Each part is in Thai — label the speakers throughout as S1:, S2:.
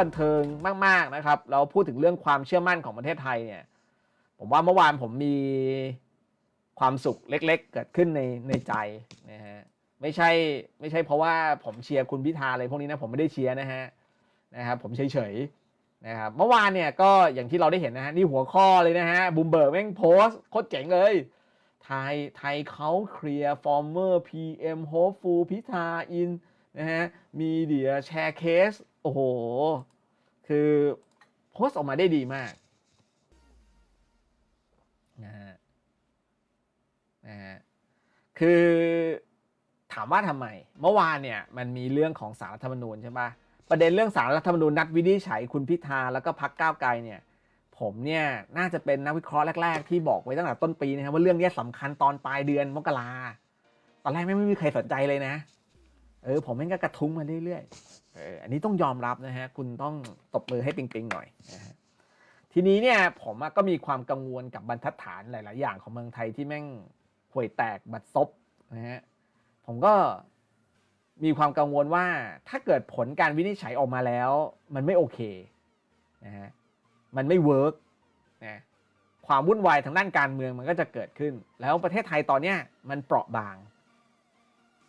S1: บันเทิงมาก ๆนะครับ เราพูดถึงเรื่องความเชื่อมั่นของประเทศไทยเนี่ย ผมว่าเมื่อวานผมมีความสุขเล็ก ๆ เกิดขึ้นในในใจนะฮะไม่ใช่ไม่ใช่เพราะว่าผมเชียร์คุณพิธาอะไรพวกนี้นะผมไม่ได้เชียร์นะฮะนะครับผมเฉยๆนะครับเมื่อวานเนี่ยก็อย่างที่เราได้เห็นนะฮะนี่หัวข้อเลยนะฮะบูมเบิร์กแม่งโพสต์โคตรเจ๋งเลยไทยไทยเขาเคลียร์ฟอร์เมอร์พีเอ็มโฮฟูพิธาอินนะฮะมีเดียแชร์เคส โอ้โห คือโพสต์ออกมาได้ดีมากนะฮะนะฮะคือถามว่าทำไม เมื่อวานเนี่ยมันมีเรื่องของสารรัฐธรรมนูญใช่ปะประเด็นเรื่องสารรัฐธรรมนูญนัดวินิจฉัยคุณพิธาแล้วก็พักก้าวไกลเนี่ย ผมเนี่ยน่าจะเป็นนักวิเคราะห์แรก ๆ ที่บอกไว้ตั้งแต่ต้นปีนะครับว่าเรื่องนี้สำคัญตอนปลายเดือนมกราตอนแรกไม่ไม่มีใครสนใจเลยนะ เออผมเองก็กระทุ้งมาเรื่อยๆเอออันนี้ต้องยอมรับนะฮะคุณต้องตบมือให้ปิงๆหน่อยนะฮะทีนี้เนี่ยผมก็มีความกังวลกับบรรทัดฐานหลาย ๆ อย่างของเมืองไทยที่แม่งห่วยแตกบัดซบนะฮะผมก็มีความกังวลว่าถ้าเกิดผลการวินิจฉัยออกมาแล้ว มันไม่โอเคนะฮะมันไม่เวิร์กนะความวุ่นวายทางด้านการเมืองมันก็จะเกิดขึ้น แล้วประเทศไทยตอนเนี้ยมันเปราะบาง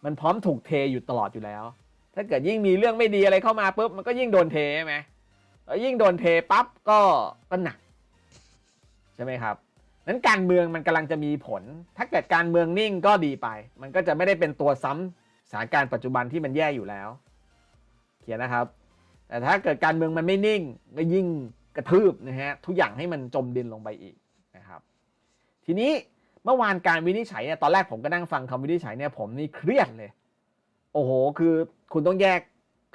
S1: มันพร้อมถูกเทอยู่ตลอดอยู่แล้ว ถ้าเกิดยิ่งมีเรื่องไม่ดีอะไรเข้ามาปุ๊บมันก็ยิ่งโดนเทใช่ไหมแล้วยิ่งโดนเทปั๊บก็ก็หนักใช่ไหมครับนั้นการเมืองมันกำลังจะมีผล ถ้าเกิดการเมืองนิ่งก็ดีไป มันก็จะไม่ได้เป็นตัวซ้ำสถานการณ์ปัจจุบันที่มันแย่อยู่แล้ว เขียนนะครับ แต่ถ้าเกิดการเมืองมันไม่นิ่งก็ยิ่งกระทืบนะฮะทุกอย่างให้มันจมดินลงไปอีกนะครับ ทีนี้ เมื่อวานการวินิจฉัยเนี่ยตอนแรกผมก็นั่งฟังคำวินิจฉัยเนี่ยผมนี่เครียดเลย โอ้โห คือคุณต้องแยก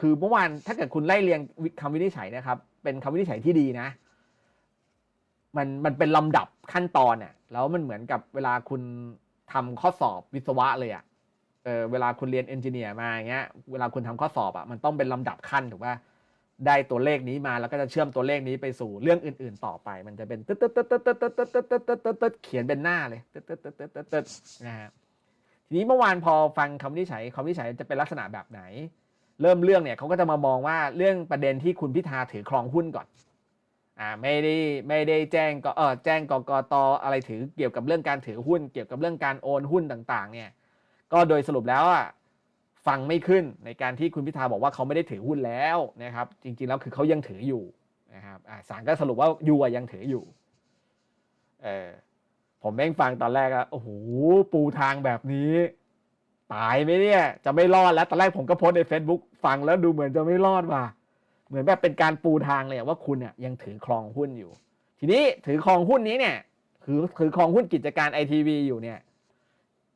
S1: คือเมื่อวานถ้าเกิดคุณไล่เรียงคำวินิจฉัยนะครับ เป็นคำวินิจฉัยที่ดีนะ มันมันเป็นลำดับขั้นตอนเนี่ยแล้วมันเหมือนกับเวลาคุณทำข้อสอบวิศวะเลยอะเออเวลาคุณเรียนเอนจิเนียร์มาอย่างเงี้ย เวลาคุณทำข้อสอบอะมันต้องเป็นลำดับขั้นถูกป่ะ ได้ตัวเลขนี้มาแล้วก็จะเชื่อมตัวเลขนี้ไปสู่เรื่องอื่น ๆ ต่อไป มันจะเป็นตึ๊ดตึ๊ดตึ๊ดตึ๊ดตึ๊ดตึ๊ดตึ๊ดตึ๊ดตึ๊ดตึ๊ดตึ๊ดเขียนเป็นหน้าเลยตึ๊ดตึ๊ดตึ๊ดตึ๊ดตึ๊ดตึ๊ดนะฮะทีนี้เมื่อวานพอฟังคำวินิจฉัยคำวินิจฉัยจะเป็นลักษณะแบบไหน เริ่มเรื่องเนี่ยเขาก็จะมามองว่าเรื่องประเด็นที่คุณพิธาถือครองหุ้นก่อนอ่าไม่ได้ไม่ได้แจ้งก็เออแจ้งกกตอะไรถือเกี่ยวกับเรื่องการถือหุ้น เกี่ยวกับเรื่องการโอนหุ้นต่าง ๆ เนี่ยก็โดยสรุปแล้วอะ ฟังไม่ขึ้นในการที่คุณพิธาบอกว่าเขาไม่ได้ถือหุ้นแล้วนะครับ จริง ๆ แล้วคือเขายังถืออยู่นะครับศาลก็สรุปว่ายูยังถืออยู่เออผมแม่งฟังตอนแรกอะโอ้โหปูทางแบบนี้ตายไหมเนี่ย จะไม่รอดแล้วตอนแรกผมก็โพสใน Facebook ฟังแล้วดูเหมือนจะไม่รอดว่ะเหมือนแบบเป็นการปูทางเลยว่าคุณเนี่ยยังถือครองหุ้นอยู่ ทีนี้ถือครองหุ้นนี้เนี่ย คือถือครองหุ้นกิจการไอทีวีอยู่เนี่ย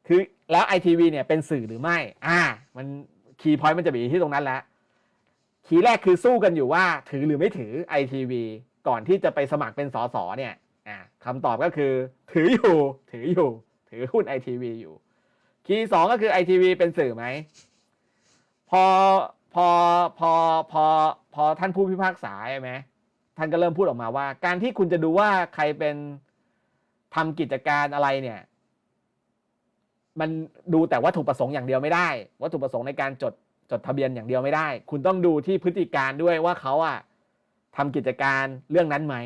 S1: คือแล้วไอทีวีเนี่ยเป็นสื่อหรือไม่ อ่า มันคีย์พอยต์มันจะไปอยู่ที่ตรงนั้นแล้วคีย์แรกคือสู้กันอยู่ว่าถือหรือไม่ถือไอทีวีก่อนที่จะไปสมัครเป็นสสเนี่ยอ่าคำตอบก็คือ ถืออยู่ ถืออยู่ ถือหุ้นไอทีวีอยู่ คีย์สองก็คือไอทีวีเป็นสื่อไหมพอพอพอพอพอท่านผู้พิพากษาใช่ไหมท่านก็เริ่มพูดออกมาว่า การที่คุณจะดูว่าใครเป็นทำกิจการอะไรเนี่ย มันดูแต่วัตถุประสงค์อย่างเดียวไม่ได้ วัตถุประสงค์ในการจดจดทะเบียนอย่างเดียวไม่ได้ คุณต้องดูที่พฤติการด้วยว่าเขาอะทำกิจการเรื่องนั้นไหม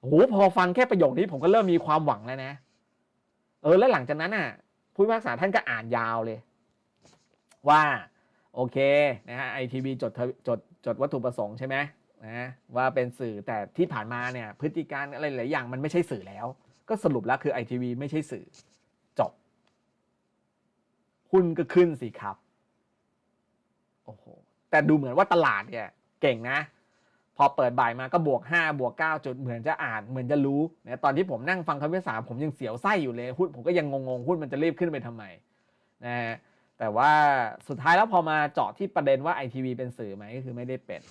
S1: โอ้โหพอฟังแค่ประโยคนี้ผมก็เริ่มมีความหวังแล้วนะ เออแล้วหลังจากนั้นอะผู้พิพากษาท่านก็อ่านยาวเลย ว่าโอเคนะฮะไอทีวีจดจดจดวัตถุประสงค์ใช่ไหมนะว่าเป็นสื่อแต่ที่ผ่านมาเนี่ยพฤติการอะไรหลายอย่างมันไม่ใช่สื่อแล้ว ก็สรุปแล้วคือไอทีวีไม่ใช่สื่อ หุ้นก็ขึ้นสิครับ โอ้โห แต่ดูเหมือนว่าตลาดเนี่ย เก่งนะ พอเปิดบ่ายมาก็บวก 5 บวก 9 จุดเหมือนจะอ่านเหมือนจะรู้เนี่ยตอนที่ผมนั่งฟังคำพิพากษาผมยังเสียวไส้อยู่เลยหุ้นผมก็ยังงงๆหุ้นมันจะรีบขึ้นไปทำไมนะฮะแต่ว่าสุดท้ายแล้วพอมาเจาะที่ประเด็นว่าไอทีวีเป็นสื่อไหมก็คือไม่ได้เป็น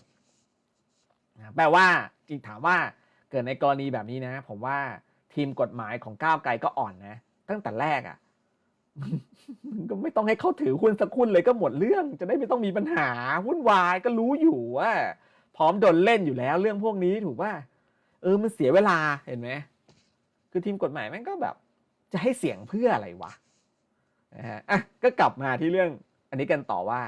S1: นะแปลว่าจริงถามว่าเกิดในกรณีแบบนี้นะ ผมว่าทีมกฎหมายของก้าวไกลก็อ่อนนะ ตั้งแต่แรกอะ่ะ ก็ไม่ต้องให้เขาถือหุ้นสักหุ้นเลยก็หมดเรื่อง จะได้ไม่ต้องมีปัญหาวุ่นวายก็รู้อยู่ว่า พร้อมโดนเล่นอยู่แล้ว เรื่องพวกนี้ถูกว่าเออมันเสียเวลาเห็นไหมคือทีมกฎหมายแม่งก็แบบ จะให้เสียงเพื่ออะไรวะนะฮะอะก็กลับมาที่เรื่องอันนี้กันต่อว่า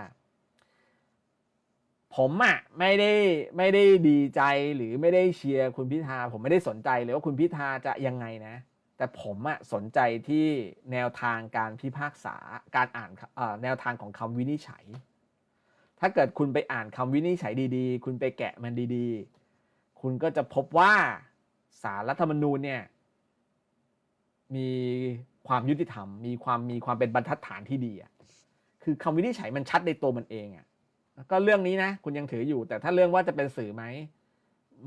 S1: ผมอะไม่ได้ไม่ได้ดีใจหรือไม่ได้เชียร์คุณพิธา ผมไม่ได้สนใจเลยว่าคุณพิธาจะยังไงนะ แต่ผมอะสนใจที่แนวทางการพิพากษาการอ่านแนวทางของคำวินิจฉัย ถ้าเกิดคุณไปอ่านคำวินิจฉัยดีๆ คุณไปแกะมันดีๆ คุณก็จะพบว่าสารรัฐธรรมนูญเนี่ยมีความยุติธรรม มีความมีความเป็นบรรทัดฐานที่ดีอะคือคำวินิจฉัยมันชัดในตัวมันเองอะแล้วก็เรื่องนี้นะ คุณยังถืออยู่ แต่ถ้าเรื่องว่าจะเป็นสื่อไหม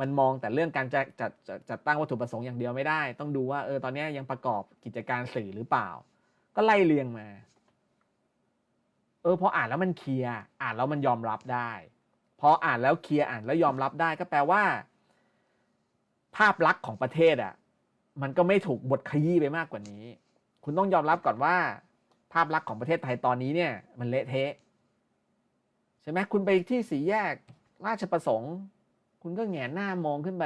S1: มันมองแต่เรื่องการจะจัดจัดจัดตั้งวัตถุประสงค์อย่างเดียวไม่ได้ ต้องดูว่าเออตอนนี้ยังประกอบกิจการสื่อหรือเปล่า ก็ไล่เรียงมา เออพออ่านแล้วมันเคลียร์อ่านแล้วมันยอมรับได้ พออ่านแล้วเคลียร์อ่านแล้วยอมรับได้ก็แปลว่า ภาพลักษณ์ของประเทศอะ มันก็ไม่ถูกบทขยี้ไปมากกว่านี้ คุณต้องยอมรับก่อนว่า ภาพลักษณ์ของประเทศไทยตอนนี้เนี่ย มันเละเทะใช่ไหมคุณไปที่สีแยกราชประสงค์ คุณก็แงนหน้ามองขึ้นไป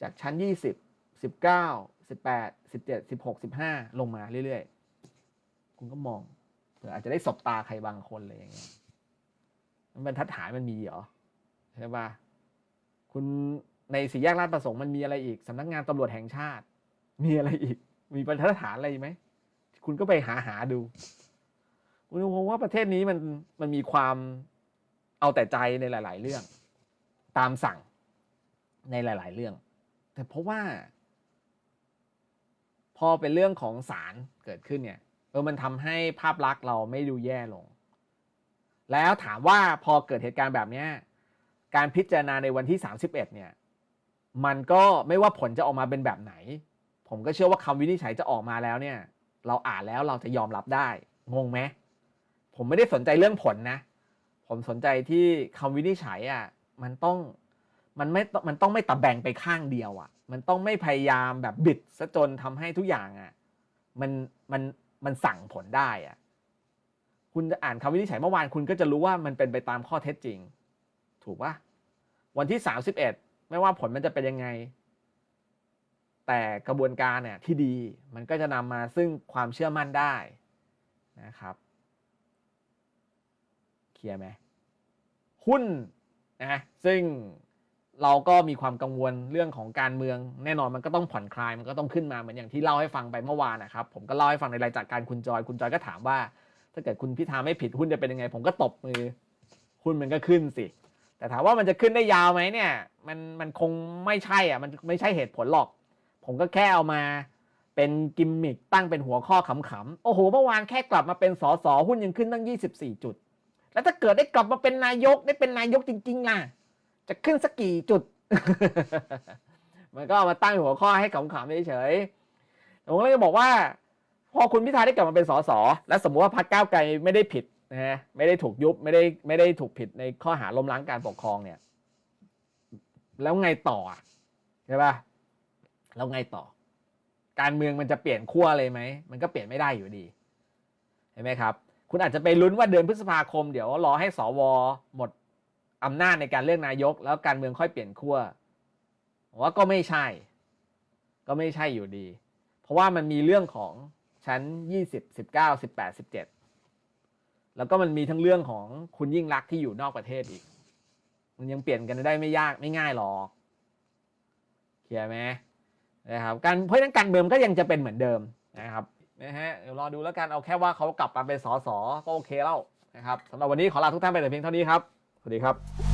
S1: จากชั้นยี่สิบสิบเก้าสิบแปดสิบเจ็ดสิบหกสิบห้าลงมาเรื่อยๆ คุณก็มองเผื่ออาจจะได้สบตาใครบางคนเลยอย่างเงี้ยมันบรรทัดฐานมันมีเหรอใช่ปะคุณในสี่แยกลาดประสงค์มันมีอะไรอีกสำนักงานตำรวจแห่งชาติ มีอะไรอีก มีบรรทัดฐานอะไรไหมคุณก็ไปหาหาดู คุณคงว่าประเทศนี้มันมันมีความ เอาแต่ใจในหลาย ๆ เรื่อง ตามสั่งในหลาย ๆ เรื่อง แต่เพราะว่า พอเป็นเรื่องของศาลเกิดขึ้นเนี่ยเออมันทำให้ภาพลักษณ์เราไม่ดูแย่ลง แล้วถามว่าพอเกิดเหตุการณ์แบบนี้การพิจารณาในวันที่ 31 เนี่ย มันก็ไม่ว่าผลจะออกมาเป็นแบบไหน ผมก็เชื่อว่าคำวินิจฉัยจะออกมาแล้วเนี่ย เราอ่านแล้วเราจะยอมรับได้ งงไหมผมไม่ได้สนใจเรื่องผลนะ ผมสนใจที่คำวินิจฉัยอะมันต้องมันไม่มันต้องไม่ตะแบงไปข้างเดียวอะ มันต้องไม่พยายามแบบบิดซะจนทำให้ทุกอย่างอะมันมันมันสั่งผลได้อะคุณจะอ่านคำวินิจฉัยเมื่อวานคุณก็จะรู้ว่ามันเป็นไปตามข้อเท็จจริง ถูกปะวันที่สามสิบเอ็ดไม่ว่าผลมันจะเป็นยังไง แต่กระบวนการเนี่ยที่ดีมันก็จะนำมาซึ่งความเชื่อมั่นได้นะครับ ลียร์ไหมหุ้นนะซึ่งเราก็มีความกังวลเรื่องของการเมือง แน่นอนมันก็ต้องผ่อนคลายมันก็ต้องขึ้นมาเหมือนอย่างที่เล่าให้ฟังไปเมื่อวานนะครับ ผมก็เล่าให้ฟังในรายจากการคุณจอย คุณจอยก็ถามว่า ถ้าเกิดคุณพิธาไม่ผิดหุ้นจะเป็นยังไง ผมก็ตบมือ หุ้นมันก็ขึ้นสิ แต่ถามว่ามันจะขึ้นได้ยาวไหมเนี่ย มันมันคงไม่ใช่อะมันไม่ใช่เหตุผลหรอก ผมก็แค่เอามาเป็นกิมมิคตั้งเป็นหัวข้อขำๆโอ้โหเมื่อวานแค่กลับมาเป็นสอสหุ้นยังขึ้นตั้ง 24 จุด แล้วถ้าเกิดได้กลับมาเป็นนายกได้เป็นนายกจริง ๆ ล่ะ จะขึ้นสักกี่จุด มันก็เอามาตั้งหัวข้อให้ขำๆเฉยๆผมก็เลยจะบอกว่า พอคุณพิธาได้กลับมาเป็นสสและสมมุติว่าพรรคก้าวไกลไม่ได้ผิดนะฮะไม่ได้ถูกยุบไม่ได้ไม่ได้ถูกผิดในข้อหาล้มล้างการปกครองเนี่ย แล้วไงต่อใช่ป่ะแล้วไงต่อ การเมืองมันจะเปลี่ยนขั้วเลยไหมมันก็เปลี่ยนไม่ได้อยู่ดีเห็นไหมครับ คุณอาจจะไปลุ้นว่าเดือนพฤษภาคมเดี๋ยวรอให้สวหมดอำนาจในการเลือกนายก แล้วการเมืองค่อยเปลี่ยนขั้วว่าก็ไม่ใช่ ก็ไม่ใช่อยู่ดี เพราะว่ามันมีเรื่องของชั้นยี่สิบสิบเก้าสิบแปดสิบเจ็ดแล้วก็มันมีทั้งเรื่องของคุณยิ่งรักที่อยู่นอกประเทศอีก มันยังเปลี่ยนกันได้ไม่ยากไม่ง่ายหรอกเคลียร์ไหมนะครับการเพราะฉะนั้นการเมืองก็ยังจะเป็นเหมือนเดิมนะครับ นะฮะเดี๋ยวรอดูแล้วกันเอาแค่ว่าเขากลับมาเป็นสสก็โอเคแล้วนะครับสำหรับวันนี้ขอลาทุกท่านไปแต่เพียงเท่านี้ครับ สวัสดีครับ